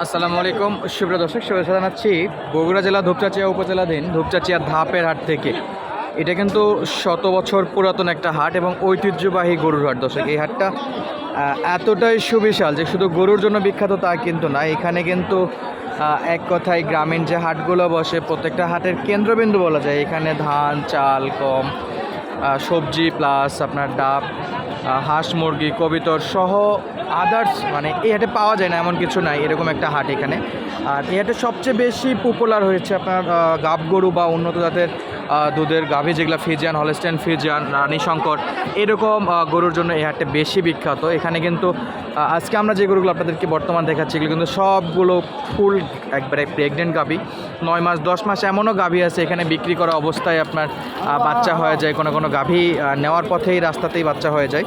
আসসালামু আলাইকুম। সুপ্রিয় দর্শক, শুভেচ্ছা জানাচ্ছি বগুড়া জেলা ধূপচাচিয়া উপজেলাধীন ধূপচাচিয়া ধাপের হাট থেকে। এটা কিন্তু শত বছর পুরাতন একটা হাট এবং ঐতিহ্যবাহী গরুর হাট দর্শক। এই হাটটা এতটাই সুবিশাল যে শুধু গরুর জন্য বিখ্যাত তা কিন্তু না। এখানে কিন্তু এক কথায় গ্রামীণ যে হাটগুলো বসে, প্রত্যেকটা হাটের কেন্দ্রবিন্দু বলা যায়। এখানে ধান, চাল, গম সবজি প্লাস আপনার ডাব হাঁস, মুরগি, কবিতর সহ আদার্স মানে এই হাটে পাওয়া যায় না, এমন কিছু নাই, এরকম একটা হাট এখানে। আর এই হাটে সবচেয়ে বেশি পপুলার হয়েছে আপনার গাব গরু বা উন্নত জাতের দুধের গাভী, যেগুলো ফিজিয়ান, হলস্টেন ফিজিয়ান, রানী শঙ্কর, এরকম গরুর জন্য এই হাটটা বেশি বিখ্যাত। এখানে কিন্তু আজকে আমরা যে গরুগুলো আপনাদেরকে বর্তমান দেখাচ্ছি, এগুলো কিন্তু সবগুলো ফুল, একবারে প্রেগনেন্ট গাভী। নয় মাস, দশ মাস এমনও গাভী আছে, এখানে বিক্রি করা অবস্থায় আপনার বাচ্চা হয়ে যায়, কোনো কোনো গাভী নেওয়ার পথেই রাস্তাতেই বাচ্চা হয়ে যায়।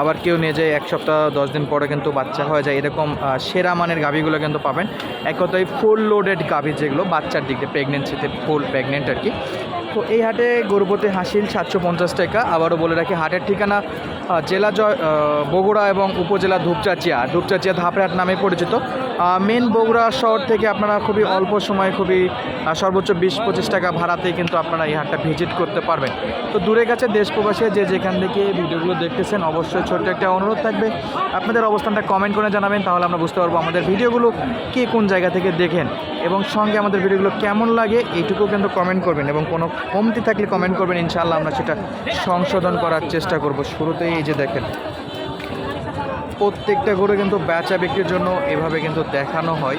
আবার কেউ নিয়ে যায়, এক সপ্তাহ, দশ দিন পরে কিন্তু বাচ্চা হয়ে যায়, এরকম সেরা মানের গাভীগুলো কিন্তু পাবেন। এক কথায় ফুল লোডেড গাভী যেগুলো, বাচ্চার দিক প্রেগনেন্সিতে ফুল প্রেগনেন্ট আর কি। তো এই হাটে গরুপতি হাসিল সাতশো পঞ্চাশ টাকা, আবারও বলে রাখি, হাটের ঠিকানা জেলা জয় বগুড়া এবং উপজেলা ধূপচাচিয়া। ধূপচাচিয়া ধাপড়াট নামে পরিচিত। মেন বগুড়া শহর থেকে আপনারা খুবই অল্প সময় খুবই সর্বোচ্চ বিশ পঁচিশ টাকা ভাড়াতেই কিন্তু আপনারা এই হাটটা ভিজিট করতে পারবেন। তো দূরে কাছে দেশ প্রবাসে যে যেখান থেকে ভিডিওগুলো দেখতেছেন, অবশ্যই ছোট্ট একটা অনুরোধ থাকবে। আপনাদের অবস্থানটা কমেন্ট করে জানাবেন, তাহলে আমরা বুঝতে পারব আমাদের ভিডিওগুলো কে কোন জায়গা থেকে দেখেন এবং সঙ্গে আমাদের ভিডিওগুলো কেমন লাগে এইটুকু কিন্তু কমেন্ট করবেন এবং কোনো কমতি থাকলে কমেন্ট করবেন, ইনশাআল্লাহ আমরা সেটা সংশোধন করার চেষ্টা করব। শুরুতেই এই যে দেখেন প্রত্যেকটা গরু কিন্তু বেচা বিক্রির জন্য এভাবে কিন্তু দেখানো হয়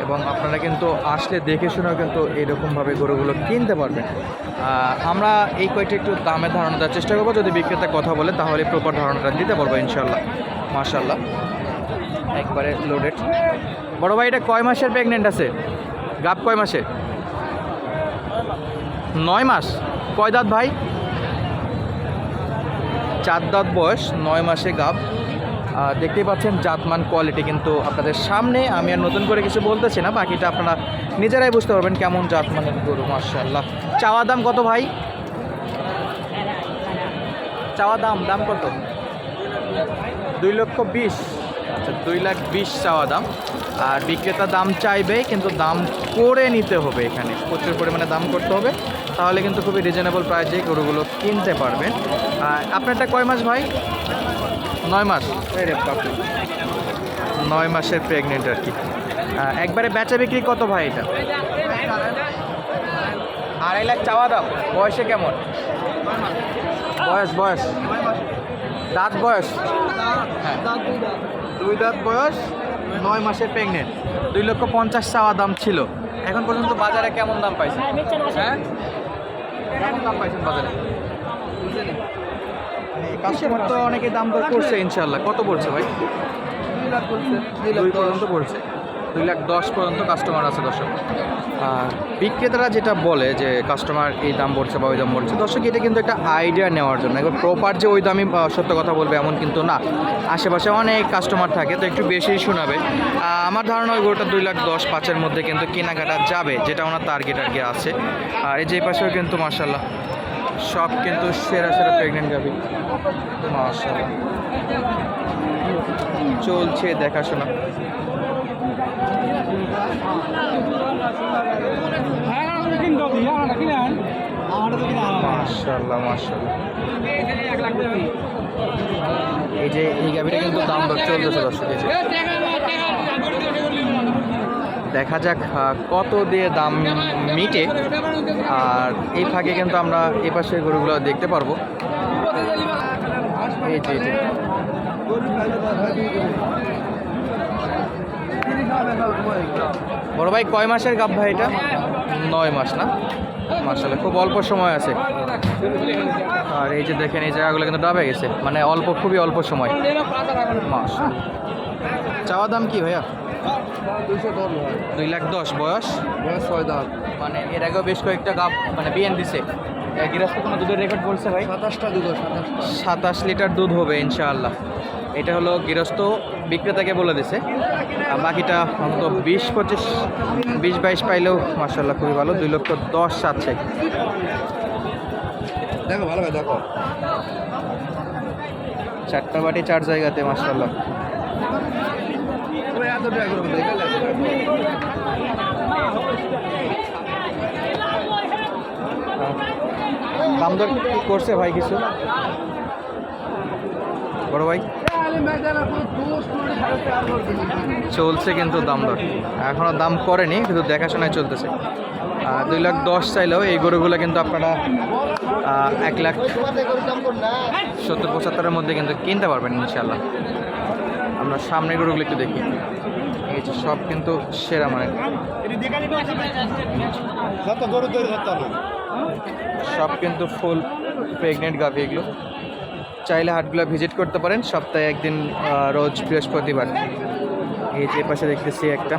এবং আপনারা কিন্তু আসলে দেখে শুনেও কিন্তু এরকমভাবে গরুগুলো কিনতে পারবেন। আমরা এই কয়েকটা একটু দামের ধারণা দেওয়ার চেষ্টা করব। যদি বিক্রেতা কথা বলে তাহলে প্রপার ধারণাটা দিতে পারব ইনশাল্লাহ মাশাল্লাহ একবারে লোডেড বড় ভাই এটা কয় মাসের প্রেগনেন্ট আছে? গাব কয় মাসে? নয় মাস? কয় দাঁত ভাই? চার দাঁত বয়স নয় মাসে আহ, দেখতেই পাচ্ছেন জাতমান কোয়ালিটি কিন্তু আপনাদের সামনে। আমি আর নতুন করে কিছু বলতেছি না, বাকিটা আপনারা নিজেরাই বুঝতে পারবেন কেমন জাতমানের গরু মার্শাল্লাহ চাওয়া দাম কত ভাই? চাওয়া দাম দাম কত? দুই লক্ষ বিশ। আচ্ছা দুই লাখ বিশ চাওয়া দাম। আর বিক্রেতা দাম চাইবে, কিন্তু দাম করে নিতে হবে এখানে। প্রচুর পরিমাণে দাম করতে হবে। তাহলে কিন্তু খুবই রিজনেবল প্রাইজে গরুগুলো কিনতে পারবেন। আপনারটা কয় মাস ভাই? নয় মাস। নয় মাসের প্রেগনেন্ট আর কি। একবারে বেচা বিক্রি কত ভাই এটা? আড়াই লাখ চাওয়া দাম বয়সে কেমন? বয়স বয়স। দাঁত বয়স? হ্যাঁ। দুই দাঁত বয়স, নয় মাসের প্রেগনেন্ট দুই লক্ষ পঞ্চাশ চাওয়া দাম ছিল। এখন পর্যন্ত বাজারে কেমন দাম পাইছে হ্যাঁ? কেমন দাম পাইছেন বাজারে? কাস্টমার তো অনেকে দাম দর করছে ইনশাল্লাহ কত পড়ছে ভাই? দুই পর্যন্ত পড়ছে। দুই লাখ দশ পর্যন্ত কাস্টমার আছে, দর্শক। আর বিক্রেতারা যেটা বলে যে কাস্টমার এই দাম পড়ছে বা ওই দাম পড়ছে দর্শক, এটা কিন্তু একটা আইডিয়া নেওয়ার জন্য। একবার প্রপার যে ওই দামই সত্য কথা বলবে এমন কিন্তু না। আশেপাশে অনেক কাস্টমার থাকে, তো একটু বেশিই শোনাবে। আমার ধারণা ওই গরুটা দুই লাখ দশ পাঁচের মধ্যে কিন্তু কেনাকাটা যাবে, যেটা ওনার টার্গেট আর কি আছে। আর এই যে পাশেও কিন্তু মার্শাল্লাহ সব কিন্তু সেরা সেরা প্রেগনেন্ট মার্শাল্লাহ চলছে দেখাশোনা। এই যে এই গাভিটা কিন্তু দাম চলতেছে দর্শক। দেখা যাক কত দিয়ে দাম মিটে। আর এই ফাঁকে কিন্তু আমরা এই পাশে গরুগুলো দেখতে পারব। এই বড় ভাই, কয় মাসের গাব ভাই এটা? নয় মাস না? মাসাল্লাহ খুব অল্প সময় আছে। আর এই যে দেখেন, এই জায়গাগুলো কিন্তু ডাবে গেছে। মানে অল্প, খুবই অল্প সময়। মাস চাওয়া দাম কি ভাইয়া? দুই লাখ দশ বয়স? বয়স ছয় দাঁত। মানে এর আগেও বেশ কয়েকটা গাব মানে বিএন দিছে। গৃহস্থ কোনো দুধের রেকর্ড বলছে ভাই? সাতাশটা দুধ সাতাশ লিটার দুধ হবে ইনশাআল্লাহ। এটা হলো গৃহস্থ বিক্রেতাকে বলে দিছে। আর বাকিটা অন্তত বিশ পঁচিশ বিশ বাইশ পাইলেও মাসাল্লাহ খুবই ভালো। দুই লক্ষ দশ আছে দেখো ভালো ভাই দেখো। চারটা বাটি চার জায়গাতে করে দাম দর করছে ভাই কিছু? বড় ভাই? চলছে কিন্তু দাম দর। এখনও দাম করেনি, কিন্তু দেখাশোনায় চলতেছে। দুই লাখ দশ চাইলেও এই গরুগুলো কিন্তু আপনারা এক লাখ সত্তর পঁচাত্তরের মধ্যে কিন্তু কিনতে পারবেন ইনশাল্লাহ আমরা সামনের গরুগুলো একটু দেখি। এই যে সব কিন্তু সেরা মানে সব কিন্তু ফুল প্রেগনেন্ট গাভি এগুলো। চাইলে হাটগুলো ভিজিট করতে পারেন। সপ্তাহে একদিন রোজ বৃহস্পতিবার। এই যে পাশে দেখতেছি একটা।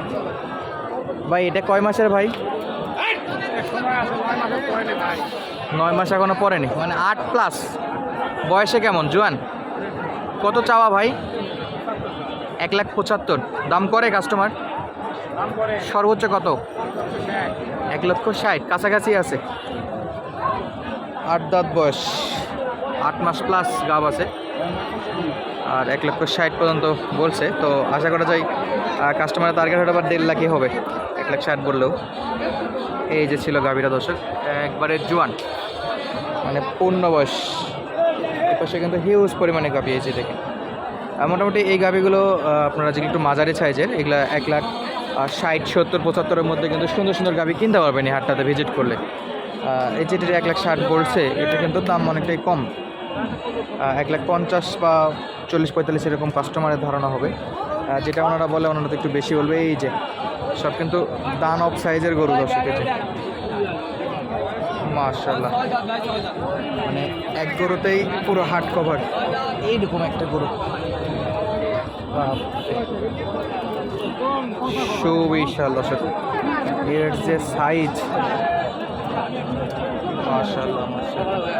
ভাই এটা কয় মাসের ভাই? নয় মাস এখনও পড়েনি। মানে আট প্লাস বয়সে কেমন জোয়ান? কত চাওয়া ভাই? এক লাখ পঁচাত্তর। দাম করে কাস্টমার সর্বোচ্চ কত? এক লক্ষ ষাট। কাছাকাছি আছে। আট দাঁত বয়স। আট মাস প্লাস গাব আছে। আর এক লক্ষ ষাট পর্যন্ত বলছে। তো আশা করা যায় কাস্টমারের টার্গেট হতে আবার দেড় লাখই হবে। এক লাখ ষাট বললেও। এই যে ছিল গাভীরা দর্শক একবারে জোয়ান। মানে পূর্ণ বয়স। এপাশে কিন্তু হিউজ পরিমাণে গাভী এই যে দেখেন। মোটামুটি এই গাভীগুলো আপনারা যেগুলো একটু মাঝারি সাইজের, এগুলো এক লাখ ষাট, সত্তর, পঁচাত্তরের মধ্যে কিন্তু সুন্দর সুন্দর গাভী কিনতে পারবেন এই হাটটাতে ভিজিট করলে। এই যেটির এক লাখ ষাট বলছে, এটা কিন্তু দাম অনেকটাই কম। এক লাখ পঞ্চাশ বা চল্লিশ, পঁয়তাল্লিশ এরকম কাস্টমারের ধারণা হবে। যেটা ওনারা বলে, ওনারা তো একটু বেশি বলবে, এই যে, সব কিন্তু দান অফ সাইজের গরু দর্শক এই যে। মাশাল্লাহ মানে এক গরুতেই পুরো হাট কভার এইরকম একটা গরু। সুবিশাল দর্শক। এর যে সাইজ মাশাল্লাহ মাশাল্লাহ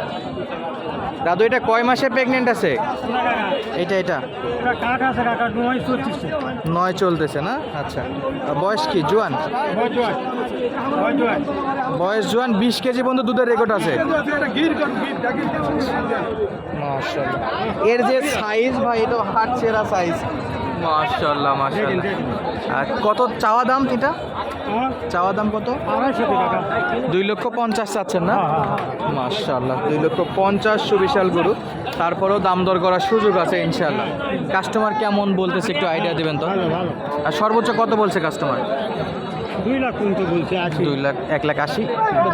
দাদু, এটা কয় মাসে প্রেগনেন্ট আছে? এটা এটা। নয় চলতেছে না? আচ্ছা। বয়স কি? জোয়ান? বয়স জোয়ান বিশ কেজি পর্যন্ত দুধের রেকর্ড আছে। এর যে সাইজ ভাই, এটা হাট চেরা সাইজ মাশাল্লাহ মাশাল্লাহ আর কত চাওয়া দাম এটা? চাওয়া দাম কত? দুই লক্ষ পঞ্চাশ চাচ্ছেন না? মাশাল্লাহ দুই লক্ষ পঞ্চাশ সুবিশাল গরু। তারপরেও দাম দর করার সুযোগ আছে ইনশাল্লাহ কাস্টমার কেমন বলতেছে একটু আইডিয়া দেবেন তো? আর সর্বোচ্চ কত বলছে কাস্টমার? দুই লাখ পর্যন্ত বলছে দুই লাখ এক লাখ আশি?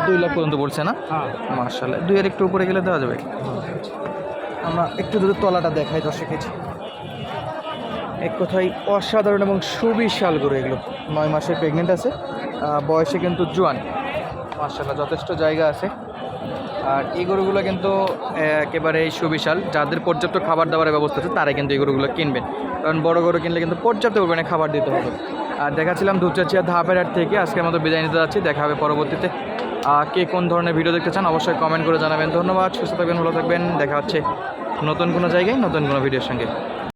দুই লাখ পর্যন্ত বলছে না? হ্যাঁ। মার্শাল্লাহ দুইয়ের একটু উপরে গেলে দেওয়া যাবে। আমরা একটু যদি তলাটা দেখাই দর্শক এই যে। এক কথায় অসাধারণ এবং সুবিশাল গরু। এগুলো নয় মাসের প্রেগনেন্ট আছে বয়সে কিন্তু জোয়ান। মার্শাল্লাহ যথেষ্ট জায়গা আছে। আর এই গরুগুলো কিন্তু একেবারে সুবিশাল। যাদের পর্যাপ্ত খাবার দাবারের ব্যবস্থা আছে, তারাই কিন্তু এই গরুগুলো কিনবেন। কারণ বড় গরু কিনলে কিন্তু পর্যাপ্ত পরিমাণে খাবার দিতে হবে। আর দেখাচ্ছিলাম ধূপচাচিয়া ধাপের হাট থেকে। আজকে আমাদের বিদায় নিতে যাচ্ছি। দেখা হবে পরবর্তীতে। কে কোন ধরনের ভিডিও দেখতে চান, অবশ্যই কমেন্ট করে জানাবেন। ধন্যবাদ, সুস্থ থাকবেন, ভালো থাকবেন। দেখা হচ্ছে নতুন কোনো জায়গায়, নতুন কোনো ভিডিওর সঙ্গে।